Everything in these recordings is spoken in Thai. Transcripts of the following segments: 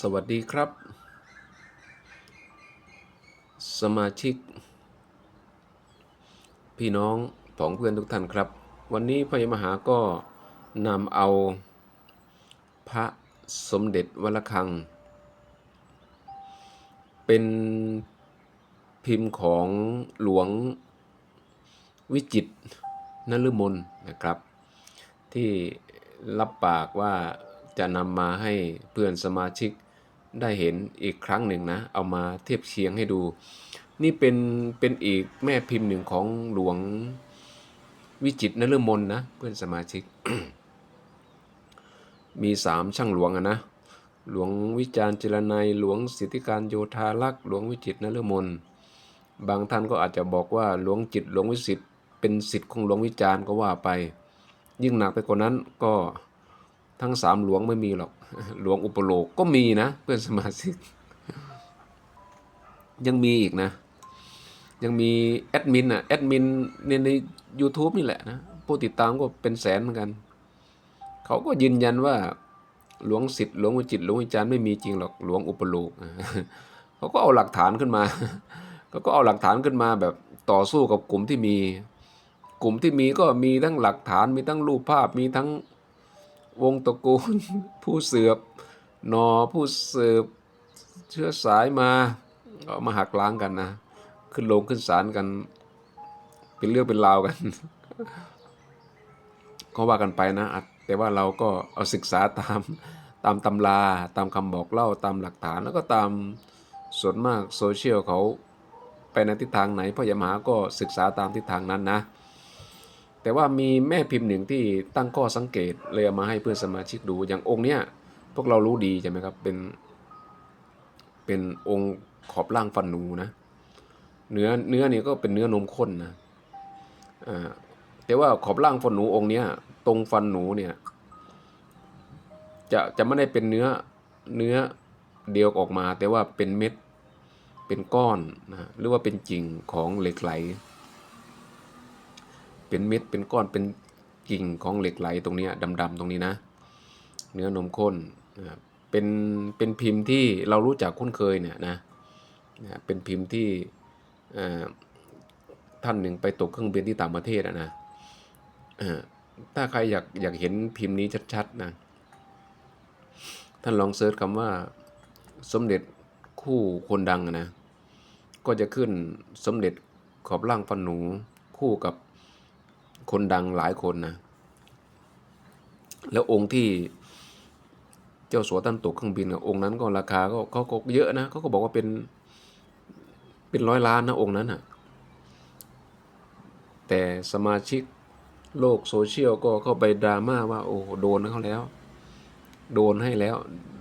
สวัสดีครับ สมาชิก พี่น้องผองเพื่อนทุกท่านครับ วันนี้พระมหาก็นำเอาพระสมเด็จวัลคัง เป็นพิมพ์ของหลวงวิจิตรนฤมลนะครับ ที่รับปากว่าจะนำมาให้เพื่อนสมาชิก ได้เห็นอีกครั้งหนึ่งนะ เอามาเทียบเคียงให้ดู นี่เป็นเป็นอีกแม่พิมพ์หนึ่งของหลวงวิจิตรนฤมลนะ เพื่อนสมาชิก มีสามช่างหลวงอะนะหลวงวิจารณ์จรนัยหลวงสิทธิการโยธาลักษ์หลวงวิจิตรนฤมลบางท่านก็อาจจะบอกว่าหลวงจิตหลวงวิสิทธิ์เป็นสิทธิ์ของหลวงวิจารณ์ก็ว่าไป ยิ่งหนักไปกว่านั้นก็ทั้งสามหลวงไม่มีหรอก หลวงอุปโลกก็มีนะ เพื่อนสมาชิก ยังมีอีกนะ ยังมีแอดมินอะแอดมินในใน u t u b e นี่แหละนะผู้ติดตามก็เป็นแสนเหมือนกัน เขาก็ยืนยันว่า หลวงสิทธิ์หลวงวิจิตหลวงวิจารณ์ไม่มีจริงหรอกหลวงอุปโลกเขาก็เอาหลักฐานขึ้นมาเขาก็เอาหลักฐานขึ้นมาแบบต่อสู้กับกลุ่มที่มี กลุ่มที่มีก็มีทั้งหลักฐานมีทั้งรูปภาพมีทั้ง วงตระกูล ผู้เสือบหนอผู้สืบเชื้อสายมาเอามาหักล้างกันนะ ขึ้นลงขึ้นศาลกัน เป็นเรื่องเป็นราวกัน ก็ว่ากันไปนะ แต่ว่าเราก็เอาศึกษาตามตามตำราตามคำบอกเล่าตามหลักฐานแล้วก็ตามส่วนมากโซเชียลเขาไปในทิศทางไหนพ่อยมหาก็ศึกษาตามทิศทางนั้นนะ แต่ว่ามีแม่พิมพ์หนึ่งที่ตั้งข้อสังเกตเลยเอามาให้เพื่อนสมาชิกดูอย่างองค์เนี้ยพวกเรารู้ดีใช่ไหมครับเป็น เป็นองค์ขอบล่างฟันหนูนะ เนื้อเนื้อนี่ก็เป็นเนื้อนมข้นนะอ่าแต่ว่าขอบล่างฟันหนูองค์เนี้ยตรงฟันหนูเนี่ยจะจะไม่ได้เป็นเนื้อเนื้อเดียวออกมา แต่ว่าเป็นเม็ดเป็นก้อนนะหรือว่าเป็นกิ่งของเหล็กไหล เป็นเม็ดเป็นก้อนเป็นกิ่งของเหล็กไหลตรงนี้ดำๆตรงนี้นะ เนื้อนมข้นเป็นเป็นพิมพ์ที่เรารู้จักคุ้นเคยเนี่ยนะเป็นพิมพ์ที่ท่านหนึ่งไปตกเครื่องบินที่ต่างประเทศนะถ้าใครอยากอยากเห็นพิมพ์นี้ชัดๆนะท่านลองเซิร์ชคำว่าสมเด็จคู่คนดังนะก็จะขึ้นสมเด็จขอบล่างฟันหนูคู่กับ คนดังหลายคนนะ แล้วองค์ที่เจ้าสัวท่านตกเครื่องบินอะองค์นั้นก็ราคาก็เขาก็เยอะนะเขาก็บอกว่าเป็นเป็นร้อยล้านนะองค์นั้นอะ แต่สมาชิกโลกโซเชียลก็เข้าไปดราม่าว่าโอ้โหโดนเขาแล้ว โดนให้แล้ว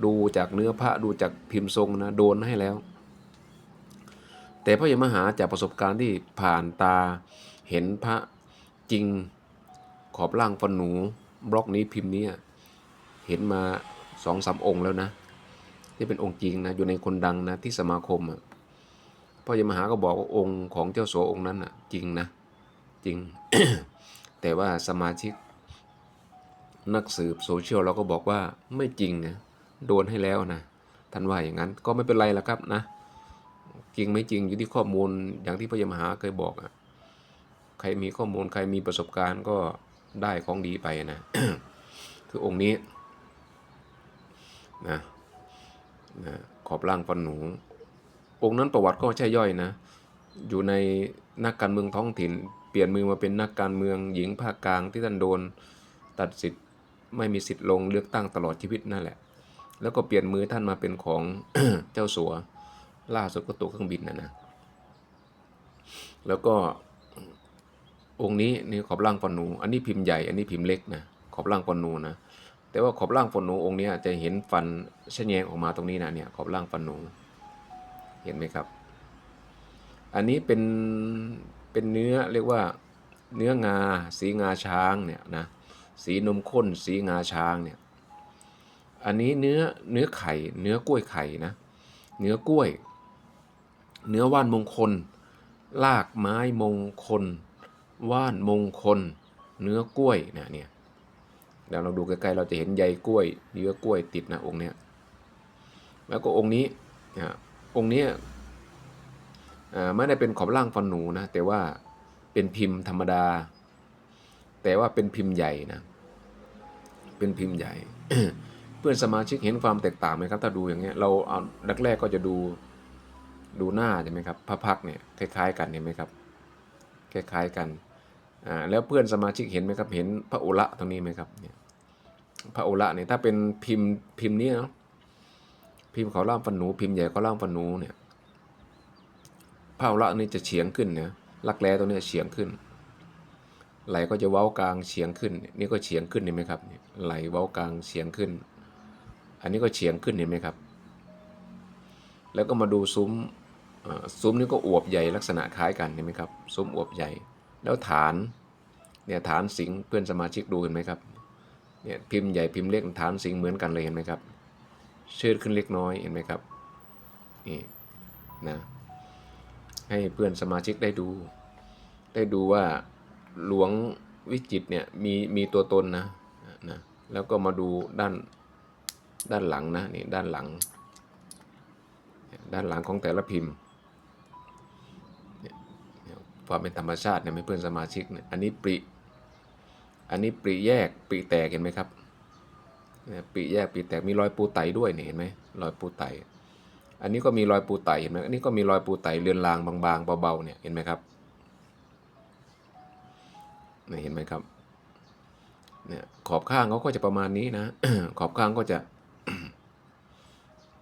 ดูจากเนื้อพระดูจากพิมพ์ทรงนะโดนให้แล้ว แต่พระยมหาจากประสบการณ์ที่ผ่านตาเห็นพระ จริงขอบล่างฟันหนูบล็อกนี้พิมพ์นี้เห็นมาสองสามองค์แล้วนะที่เป็นองค์จริงนะอยู่ในคนดังนะที่สมาคมอะพ่อยมหาก็บอกว่าองค์ของเจ้าสัวองค์นั้นอะ จริงนะจริง แต่ว่าสมาชิก นักสืบโซเชียลเราก็บอกว่าไม่จริงนะโดนให้แล้วนะท่านว่าอย่างนั้นก็ไม่เป็นไรแล้วครับนะ จริงไม่จริงอยู่ที่ข้อมูลอย่างที่พระยมหาเคยบอกอะ ใครมีข้อมูลใครมีประสบการณ์ก็ได้ของดีไปนะ คือองค์นี้นะนะขอบล่างฟันหนู องค์นั้นประวัติก็ใช่ย่อยนะ อยู่ในนักการเมืองท้องถิ่น เปลี่ยนมือมาเป็นนักการเมืองหญิงภาคกลางที่ท่านโดน ตัดสิทธิ์ไม่มีสิทธิ์ลงเลือกตั้งตลอดชีวิตนั่นแหละ แล้วก็เปลี่ยนมือท่านมาเป็นของเจ้าสัว ล่าสุดก็ตัวเครื่องบินนะนะ แล้วก็ องค์นี้นี่ขอบล่างปอนหนูอันนี้พิมพ์ใหญ่ อันนี้พิมพ์เล็กนะขอบล่างปอนหนูนะ แต่ว่าขอบล่างปอนหนูองค์นี้จะเห็นฟันชแยงออกมาตรงนี้นะเนี่ยขอบล่างฟันนูเห็นไหมครับ อันนี้เป็นเป็นเนื้อเรียกว่าเนื้องาสีงาช้างเนี่ยนะสีนมข้นสีงาช้างเนี่ยอันนี้เนื้อเนื้อไข่ เนื้อกล้วยไข่นะ เนื้อกล้วย เนื้อว่านมงคล ลากไม้มงคล ว่านมงคล เนื้อกล้วยนะเนี่ยแล้วเราดูใกล้ๆเราจะเห็นใยกล้วย เนื้อกล้วยติดนะองค์เนี้ยแล้วก็องค์นี้นะองค์นี้ไม่ได้เป็นขอบล่างฟันหนูนะแต่ว่าเป็นพิมพ์ธรรมดา แต่ว่าเป็นพิมพ์ใหญ่นะเป็นพิมพ์ใหญ่ เพื่อนสมาชิกเห็นความแตกต่างไหมครับ ถ้าดูอย่างเงี้ยเราเอาดักแรกก็จะดูดูหน้าใช่ไหมครับพระพักเนี่ยคล้าย ๆ กันเห็นไหมครับคล้ายๆกัน อ่าแล้วเพื่อนสมาชิกเห็นไหมครับเห็นพระโอระตรงนี้ไหมครับเนี่ยพระโอระเนี่ยถ้าเป็นพิมพ์พิมพ์นี้เนาะพิมพ์เขาล่ามฟันหนูพิมพ์ใหญ่เขาล่ามฟันหนูเนี่ยพระโอระนี่จะเฉียงขึ้นนี่ยลักแร้ตัวนี้เฉียงขึ้น ไหลก็จะเว้ากลางเฉียงขึ้น นี่ก็เฉียงขึ้นเห็นไหมครับไหลเว้ากลางเฉียงขึ้น อันนี้ก็เฉียงขึ้นเห็นไหมครับ แล้วก็มาดูซุ้มอ่าซุ้มนี่ก็อวบใหญ่ลักษณะคล้ายกันเห็นไหมครับ ซุ้มอวบใหญ่ แล้วฐานเนี่ยฐานสิงเพื่อนสมาชิกดูเห็นไหมครับเนี่ยพิมพ์ใหญ่พิมพ์เล็กฐานสิงเหมือนกันเลยเห็นไหมครับเชิดขึ้นเล็กน้อยเห็นไหมครับนี่นะให้เพื่อนสมาชิกได้ดู ได้ดูว่าหลวงวิจิตเนี่ยมีมีตัวตนนะนะแล้วก็มาดูด้านด้านหลังนะนี่ด้านหลัง ด้านหลังของแต่ละพิมพ์ ความเป็นธรรมชาติเนี่ยไม่เพื่อนสมาชิกเนี่ยอันนี้ปริ อันนี้ปริแยกปริแตกเห็นไหมครับเนี่ยปริแยกปริแตกมีรอยปูไตด้วยเนี่ยเห็นไหมรอยปูไต อันนี้ก็มีรอยปูไตเห็นไหมอันนี้ก็มีรอยปูไตเลือนลางบางๆเบาๆเนี่ยเห็นไหมครับเนี่ยเห็นไหมครับเนี่ยขอบข้างเขาก็จะประมาณนี้นะ ขอบข้างก็จะ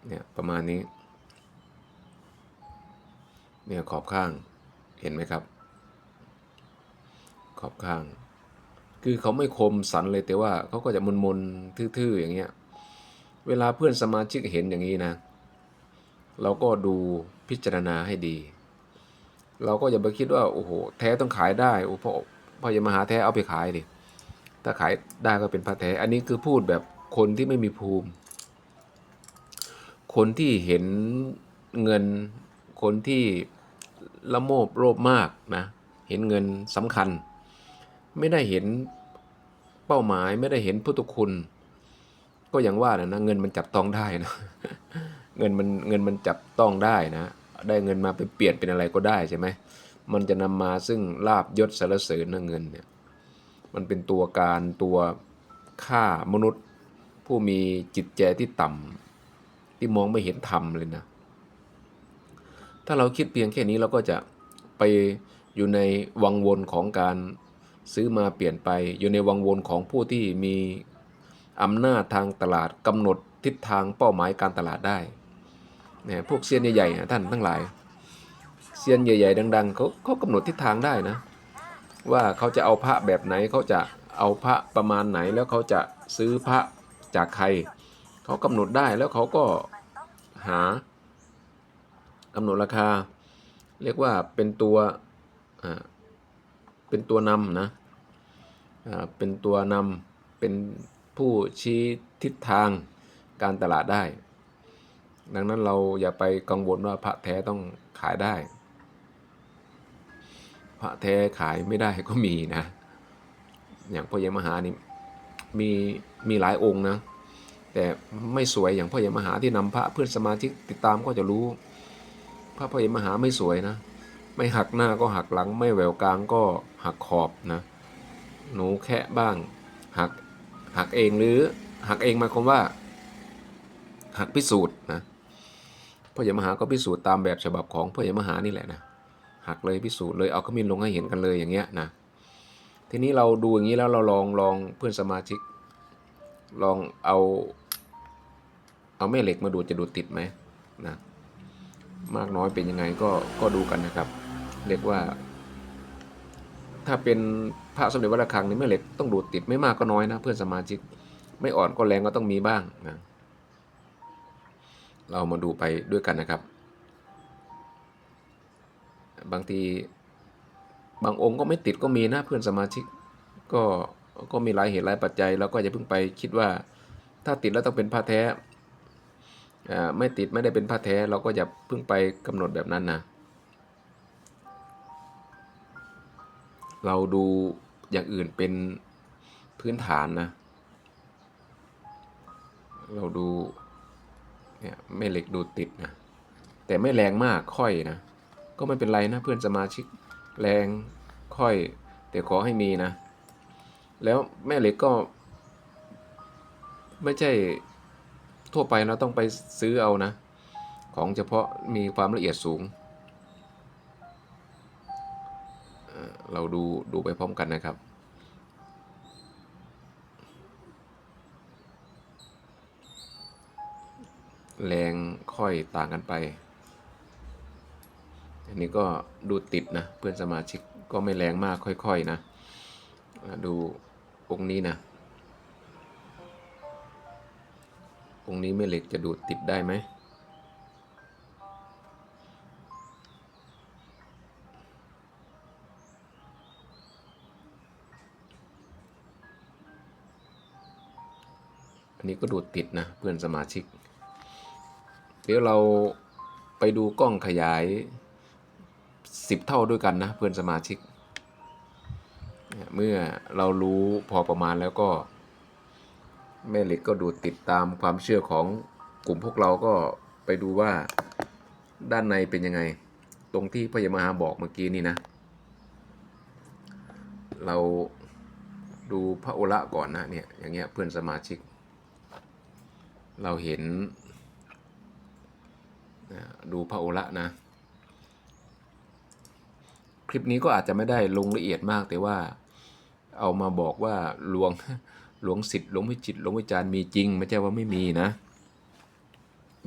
เนี่ยประมาณนี้เนี่ยขอบข้าง เห็นไหมครับ ขอบข้าง คือเขาไม่คมสันเลยแต่ว่าเขาก็จะมนๆทื่อๆอย่างเงี้ย เวลาเพื่อนสมาชิกเห็นอย่างนี้นะ เราก็ดูพิจารณาให้ดี เราก็อย่าไปคิดว่าโอ้โหแท้ต้องขายได้โอ้พ่อพ่ออย่ามาหาแท้เอาไปขายดิถ้าขายได้ก็เป็นพระแท้ อันนี้คือพูดแบบคนที่ไม่มีภูมิ คนที่เห็นเงิน คนที่ ละโมบโลภมากนะเห็นเงินสำคัญ ไม่ได้เห็นเป้าหมายไม่ได้เห็นพุทธคุณ ก็อย่างว่านะนะเงินมันจับต้องได้นะเงินมันเงินมันจับต้องได้นะ ได้เงินมาไปเปลี่ยนเป็นอะไรก็ได้ใช่ไหมมันจะนำมาซึ่งลาบยศสารเสริญนะเงินเนี่ยมันเป็นตัวการตัวฆ่ามนุษย์ ผู้มีจิตใจที่ต่ำที่มองไม่เห็นธรรมเลยนะ ถ้าเราคิดเพียงแค่นี้เราก็จะไปอยู่ในวังวนของการซื้อมาเปลี่ยนไป อยู่ในวังวนของผู้ที่มีอำนาจทางตลาดกำหนดทิศทางเป้าหมายการตลาดได้เนี่ยพวกเซียนใหญ่ๆท่านทั้งหลายเซียนใหญ่ๆดังๆเขาเขากำหนดทิศทางได้นะ ว่าเขาจะเอาพระแบบไหนเขาจะเอาพระประมาณไหนแล้วเขาจะซื้อพระจากใคร เขากำหนดได้แล้วเขาก็หา กำหนดราคา เรียกว่าเป็นตัวเป็นตัวนำนะเป็นตัวนำเป็นผู้ชี้ทิศทางการตลาดได้ ดังนั้นเราอย่าไปกังวลว่าพระแท้ต้องขายได้ พระแท้ขายไม่ได้ก็มีนะ อย่างพ่อเยมหานี่มีมีหลายองค์นะ แต่ไม่สวยอย่างพ่อเยมหาที่นำพระเพื่อนสมาชิกติดตามก็จะรู้ พระพยมหาไม่สวยนะ ไม่หักหน้าก็หักหลัง ไม่แหววกลางก็หักขอบนะ หนูแคะบ้าง หักหักเองหรือหักเองหมายความว่า หักพิสูจน์นะพ่อเยมหาก็พิสูจน์ตามแบบฉบับของพ่อเยมหานี่แหละนะหักเลยพิสูจน์เลยเอาขมิ้นลงให้เห็นกันเลยอย่างเงี้ยนะทีนี้เราดูอย่างนี้แล้วเราลองลองเพื่อนสมาชิก ลองเอา เอาแม่เหล็กมาดูจะดูติดไหมนะ มากน้อยเป็นยังไงก็ก็ดูกันนะครับ เรียกว่า ถ้าเป็นพระสมเด็จวัดระฆังนี่แม่เหล็กต้องดูดติดไม่มากก็น้อยนะ เพื่อนสมาชิกไม่อ่อนก็แรงก็ต้องมีบ้างนะเรามาดูไปด้วยกันนะครับ บางทีบางองค์ก็ไม่ติดก็มีนะเพื่อนสมาชิก ก็ก็มีหลายเหตุหลายปัจจัย แล้วก็อย่าเพิ่งไปคิดว่าถ้าติดแล้วต้องเป็นผ้าแท้ ไม่ติดไม่ได้เป็นผ้าแท้เราก็อย่าเพิ่งไปกำหนดแบบนั้นนะเราดูอย่างอื่นเป็นพื้นฐานนะ เราดูเนี่ยแม่เหล็กดูติดนะ แต่ไม่แรงมากค่อยนะ ก็ไม่เป็นไรนะเพื่อนสมาชิกแรงค่อย แต่ขอให้มีนะ แล้วแม่เหล็กก็ ไม่ใช่ ทั่วไปเราต้องไปซื้อเอานะ ของเฉพาะมีความละเอียดสูง เราดูดูไปพร้อมกันนะครับแรงค่อยต่างกันไป อันนี้ก็ดูติดนะเพื่อนสมาชิกก็ไม่แรงมากค่อยๆนะ ดูองค์นี้นะ องนี้แม่เหล็กจะดูดติดได้ไหม อันนี้ก็ดูดติดนะเพื่อนสมาชิก เดี๋ยวเราไปดูกล้องขยาย 10 เท่าด้วยกันนะเพื่อนสมาชิก เมื่อเรารู้พอประมาณแล้วก็ แม่เหล็กก็ดูติดตามความเชื่อของกลุ่มพวกเราก็ไปดูว่าด้านในเป็นยังไง ตรงที่พระยามหาบอกเมื่อกี้นี่นะ เราดูพระโอระก่อนนะเนี่ยอย่างเงี้ยเพื่อนสมาชิก เราเห็นดูพระโอระนะ คลิปนี้ก็อาจจะไม่ได้ลงละเอียดมากแต่ว่าเอามาบอกว่าลวง หลวงสิทธิ์หลวงวิจิตรหลวงวิจารณ์มีจริง ไม่ใช่ว่าไม่มีนะ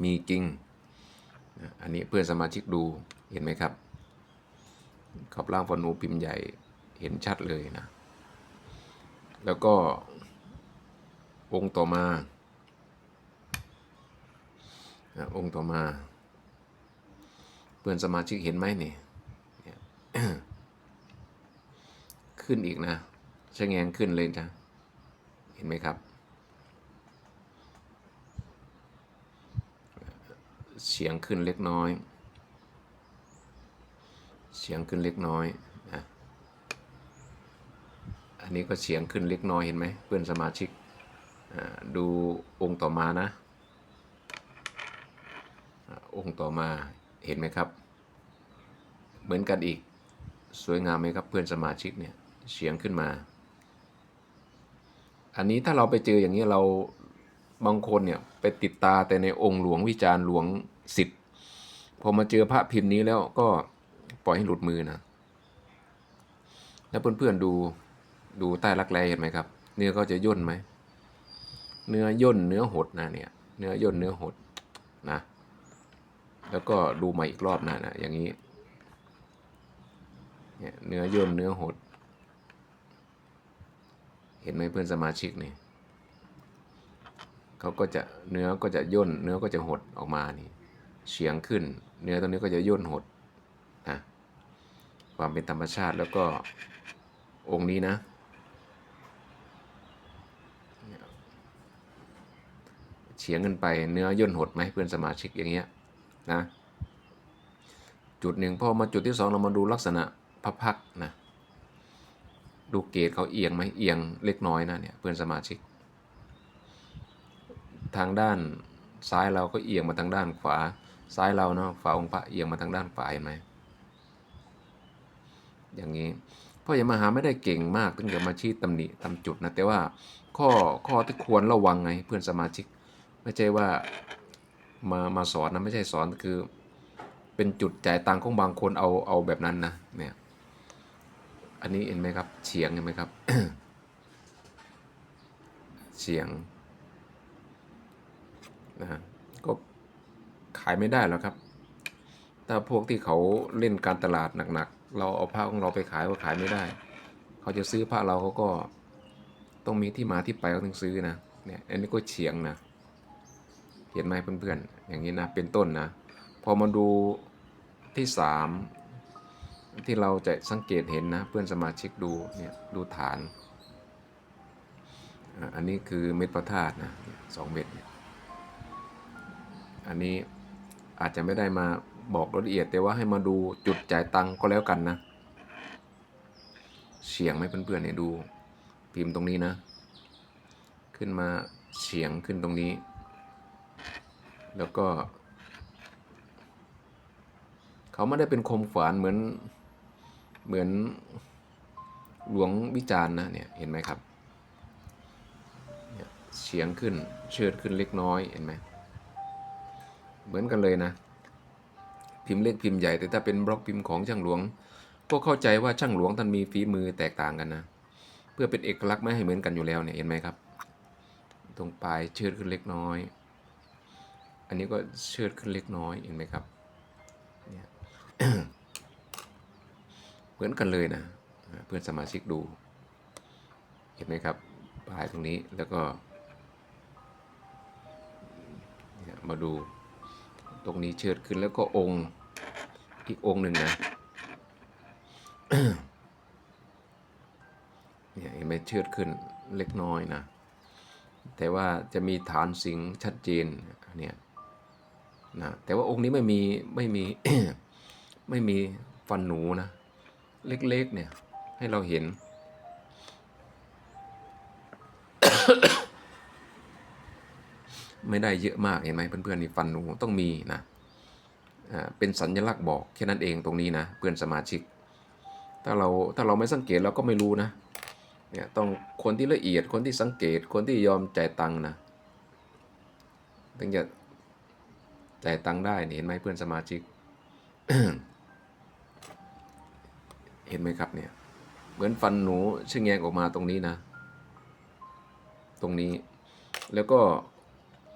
มีจริง อันนี้เพื่อนสมาชิกดูเห็นไหมครับ ขอบล่างฟอนูพิมพ์ใหญ่เห็นชัดเลยนะ แล้วก็องค์ต่อมาองค์ต่อมา เพื่อนสมาชิกเห็นไหมเนี่ยขึ้นอีกนะชะแงงขึ้นเลยจ้ะ ห็นไหมครับเสียงขึ้นเล็กน้อยเสียงขึ้นเล็กน้อยนะอันนี้ก็เสียงขึ้นเล็กน้อยเห็นไหมเพื่อนสมาชิกดูองค์ต่อมานะอ่าองค์ต่อมาเห็นไหมครับ เหมือนกันอีกสวยงามไหมครับเพื่อนสมาชิกเนี่ยเสียงขึ้นมา อันนี้ถ้าเราไปเจออย่างนี้เราบางคนเนี่ยไปติดตาแต่ในองค์หลวงวิจารณ์หลวงสิทธิ์พอมาเจอพระพิมพ์นี้แล้วก็ปล่อยให้หลุดมือนะ แล้วเพื่อนๆดูดูใต้รักแร้เห็นไหมครับ เนื้อก็จะย่นไหม เนื้อย่นเนื้อหดนะเนี่ย เนื้อย่นเนื้อหดนะ แล้วก็ดูใหม่อีกรอบนะนะอย่างนี้ เนี่ยเนื้อย่นเนื้อหด เห็นไหมเพื่อนสมาชิกนี่เขาก็จะเนื้อก็จะย่น เนื้อก็จะหดออกมานี่เฉียงขึ้น เนื้อตรงนี้ก็จะย่นหดนะความเป็นธรรมชาติแล้วก็องค์นี้นะ เฉียงขึ้นไปเนื้อย่นหดไหมเพื่อนสมาชิกอย่างเงี้ยนะจุดหนึ่งพอมาจุดที่สองเรามาดูลักษณะพับพักนะ ดูเกตเขาเอียงไหมเอียงเล็กน้อยนะเนี่ยเพื่อนสมาชิก ทางด้านซ้ายเราก็เอียงมาทางด้านขวา ซ้ายเราเนาะฝาองค์พระเอียงมาทางด้านขวาเห็นไหมอย่างนี้พ่อย่มาหาไม่ได้เก่งมากถึงจะมาชี้ตำหนิตำจุดนะแต่ว่าข้อข้อที่ควรระวังไงเพื่อนสมาชิก ไม่ใช่ว่ามามาสอนนะไม่ใช่สอนคือ เป็นจุดจ่ายตังค์ของบางคนเอาเอาแบบนั้นนะเนี่ย อันนี้เห็นไหมครับเฉียงเห็นไหมครับเฉียงนะฮะก็ขายไม่ได้หรอกครับ ถ้าพวกที่เขาเล่นการตลาดหนักๆ เราเอาผ้าของเราไปขายก็ขายไม่ได้ เขาจะซื้อผ้าเราเขาก็ต้องมีที่มาที่ไปเขาถึงซื้อนะ เนี่ยอันนี้ก็เฉียงนะ เห็นไหมเพื่อนๆ อย่างนี้นะ เป็นต้นนะ พอมาดูที่สาม ที่เราจะสังเกตเห็นนะ เพื่อนสมาชิกดูเนี่ยดูฐาน อันนี้คือเม็ดพระธาตุนะสองเม็ดเนี่ยอันนี้อาจจะไม่ได้มาบอกรายละเอียด แต่ว่าให้มาดูจุดจ่ายตังค์ก็แล้วกันนะเฉียงไหมเพื่อนๆเนี่ยดูพิมพ์ตรงนี้นะ ขึ้นมาเฉียงขึ้นตรงนี้ แล้วก็ เขาไม่ได้เป็นคมฝานเหมือน เหมือนหลวงวิจารณ์นะเนี่ยเห็นไหมครับเฉียงขึ้นเชิดขึ้นเล็กน้อยเห็นไหมเหมือนกันเลยนะ พิมพ์เล็กพิมพ์ใหญ่แต่ถ้าเป็นบล็อกพิมพ์ของช่างหลวง ก็เข้าใจว่าช่างหลวงท่านมีฝีมือแตกต่างกันนะ เพื่อเป็นเอกลักษณ์ไม่ให้เหมือนกันอยู่แล้วเนี่ยเห็นไหมครับ ตรงปลายเชิดขึ้นเล็กน้อย อันนี้ก็เชิดขึ้นเล็กน้อยเห็นไหมครับเนี่ย เหมือนกันเลยนะ เพื่อนสมาชิกดู เห็นไหมครับปลายตรงนี้แล้วก็ มาดูตรงนี้เชิดขึ้นแล้วก็องค์อีกองค์หนึ่งนะเนี่ยเห็นไหมเชิดขึ้นเล็กน้อยนะ แต่ว่าจะมีฐานสิงชัดเจนเนี่ยนะแต่ว่าองค์นี้ไม่มีไม่มีไม่มีฟันหนูนะ เล็ก ๆ เนี่ย ให้เราเห็น ไม่ได้เยอะมากเห็นไหมเพื่อนๆนี่ฟันหนูต้องมีนะเป็นสัญลักษณ์บอกแค่นั้นเองตรงนี้นะ เพื่อนสมาชิก ถ้าเราถ้าเราไม่สังเกตเราก็ไม่รู้นะเนี่ยต้องคนที่ละเอียดคนที่สังเกตคนที่ยอมจ่ายตังค์นะถึงจะจ่ายตังค์ได้เห็นไหมเพื่อนสมาชิก เห็นไหมครับเนี่ย เหมือนฟันหนูชะแงงออกมาตรงนี้นะ ตรงนี้ แล้วก็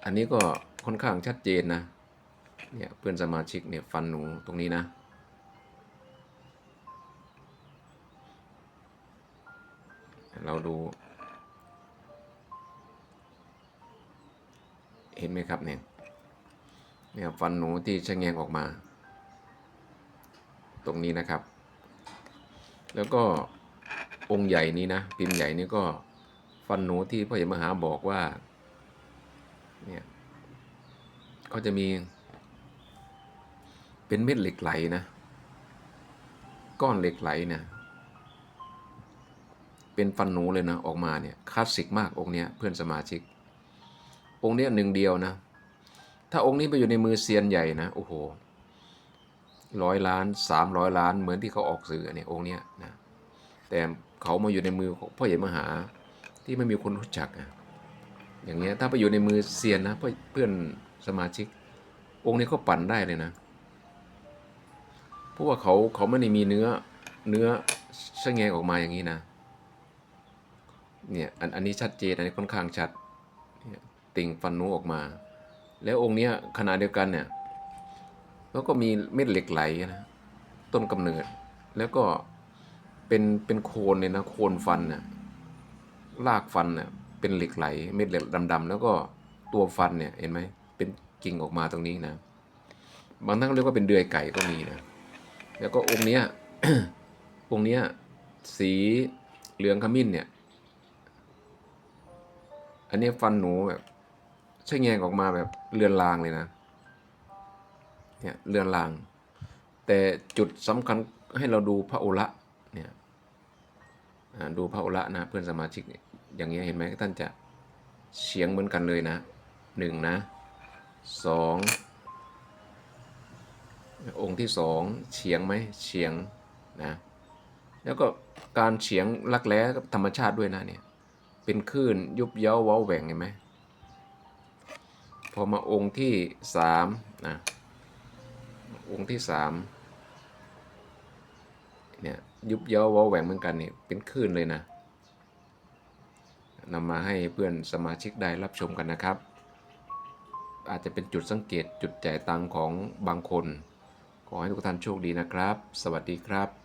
อันนี้ก็ค่อนข้างชัดเจนนะ เนี่ยเพื่อนสมาชิกเนี่ยฟันหนูตรงนี้นะ เราดู เห็นไหมครับเนี่ย เนี่ยฟันหนูที่ชะแงงออกมา ตรงนี้นะครับ แล้วก็องค์ใหญ่นี้นะพิมพ์ใหญ่นี่ก็ฟันหนูที่พ่อใหญ่มหาบอกว่าเนี่ยเขาจะมี เป็นเม็ดเหล็กไหลนะ ก้อนเหล็กไหลนะเป็นฟันหนูเลยนะออกมาเนี่ยคลาสสิกมากองค์เนี้ยเพื่อนสมาชิก องค์เนี้ยหนึ่งเดียวนะ ถ้าองค์นี้ไปอยู่ในมือเซียนใหญ่นะโอ้โห ร้อยล้านสามร้อยล้าน เหมือนที่เขาออกสื่อเนี่ยองค์เนี้ยนะแต่เขามาอยู่ในมือของพ่อใหญ่มหาที่ไม่มีคนรู้จักอะอย่างเงี้ยถ้าไปอยู่ในมือเซียนนะเพื่อนสมาชิก องค์นี้เขาปั่นได้เลยนะเพราะว่าเขาเขาไม่ได้มีเนื้อเนื้อชะแงงออกมาอย่างนี้นะเนี่ยอันอันนี้ชัดเจนอันนี้ค่อนข้างชัดติ่งฟันนูออกมา แล้วองค์เนี้ยขนาดเดียวกันเนี่ย แล้วก็มีเม็ดเหล็กไหลนะต้นกำเนิด แล้วก็เป็นเป็นโคนเนี่ยนะโคนฟันน่ะรากฟันน่ะเป็นเหล็กไหล เม็ดเหล็กดำๆแล้วก็ตัวฟันเนี่ยเห็นไหมเป็นกิ่งออกมาตรงนี้นะ บางท่านเรียกว่าเป็นเดือยไก่ก็มีนะ แล้วก็องค์เนี้ยองค์เนี้ยสีเหลืองขมิ้นเนี่ย อันนี้ฟันหนูแบบใช่แงงออกมาแบบเลือนลางเลยนะ เนี่ยเลือนลาง แต่จุดสำคัญให้เราดูพระโอระเนี่ยดูพระโอระนะเพื่อนสมาชิกอย่างเงี้ยเห็นไหมท่านจะเฉียงเหมือนกันเลยนะหนึ่งนะสององค์ที่สองเฉียงไหมเฉียงนะแล้วก็การเฉียงรักแร้กับธรรมชาติด้วยนะเนี่ยเป็นคลื่นยุบเย้าว้าแหว่งเห็นไหมพอมาองค์ที่สามนะ องค์ที่สามเนี่ยยุบเย้าวอแหว่งเหมือนกันเนี่ยเป็นคลื่นเลยนะนำมาให้เพื่อนสมาชิกได้รับชมกันนะครับ อาจจะเป็นจุดสังเกตจุดจ่ายตังของบางคน ขอให้ทุกท่านโชคดีนะครับ สวัสดีครับ